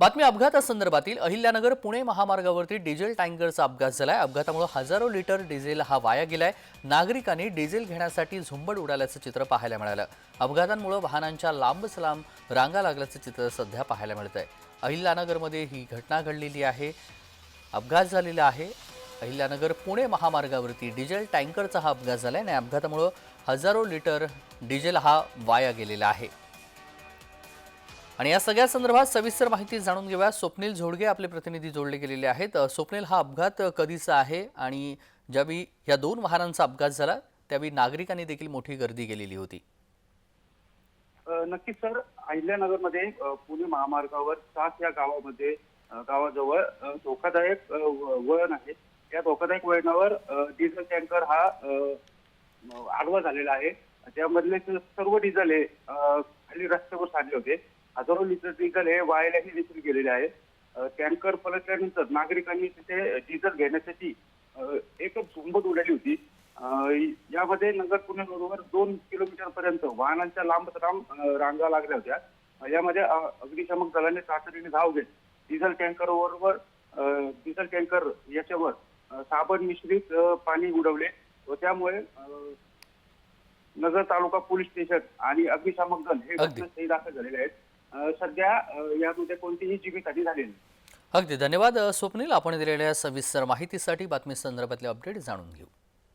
बातमी अपघातासंदर्भातील अहिल्यानगर पुणे महामार्गावरती डिझेल टँकरचा अपघात झालाय. अपघातामुळे हजारो लिटर डिझेल हा वाया गेलाय. नागरिकांनी डिझेल घेण्यासाठी झुंबड उडाल्याचं चित्र पाहायला मिळालं. अपघातांमुळे वाहनांच्या लांबच लांब रांगा लागल्याचं चित्र सध्या पाहायला मिळतंय. अहिल्यानगरमध्ये ही घटना घडलेली आहे. अपघात झालेला आहे. अहिल्यानगर पुणे महामार्गावरती डिझेल टँकरचा हा अपघात झालाय आणि अपघातामुळं हजारो लिटर डिझेल हा वाया गेलेला आहे. आणि या सगळ्या संदर्भात सविस्तर माहिती जाणून घेऊया. स्वप्नील झोडगे आपले प्रतिनिधी जोडले गेलेले आहेत. स्वप्नील हा अपघात कधीचा आहे? आणि ज्यावेळी या दोन वाहनांचा अपघात झाला त्यावेळी नागरिकांनी देखील मोठी गर्दी केलेली होती. नक्कीच सर अहिल्यानगरमध्ये पुणे महामार्गावर सात या गावामध्ये गावाजवळ धोकादायक वळण आहे. या धोकादायक वळणावर डिझेल टँकर हा आडवा झालेला आहे. त्यामधले सर्व डिझेल हे खाली रस्त्यावर साधले होते. हजारो लिटर डिझेल हे वायालाही देखील गेलेले आहे टँकर पलटल्यानंतर नागरिकांनी तिथे डिझेल घेण्यासाठी एकच झुंबत उडाली होती. यामध्ये नगर पुणे रोडवर दोन किलोमीटर पर्यंत वाहनांच्या लांब लांब रांगा लागल्या होत्या. यामध्ये अग्निशामक दलाने तातडीने धाव घेत डिझेल टँकरवर डिझेल टँकर याच्यावर साबण मिश्रित पाणी उडवले व त्यामुळे नगर तालुका पोलीस स्टेशन आणि अग्निशामक दल हे. घटनास्थळी दाखल झालेले आहेत. सध्या यामध्ये कोणतीही जीवितहानी झाली नाही. अगदी. धन्यवाद स्वप्नील. आपण दिलेल्या सविस्तर माहितीसाठी बातमी संदर्भातले अपडेट जाणून घेऊ.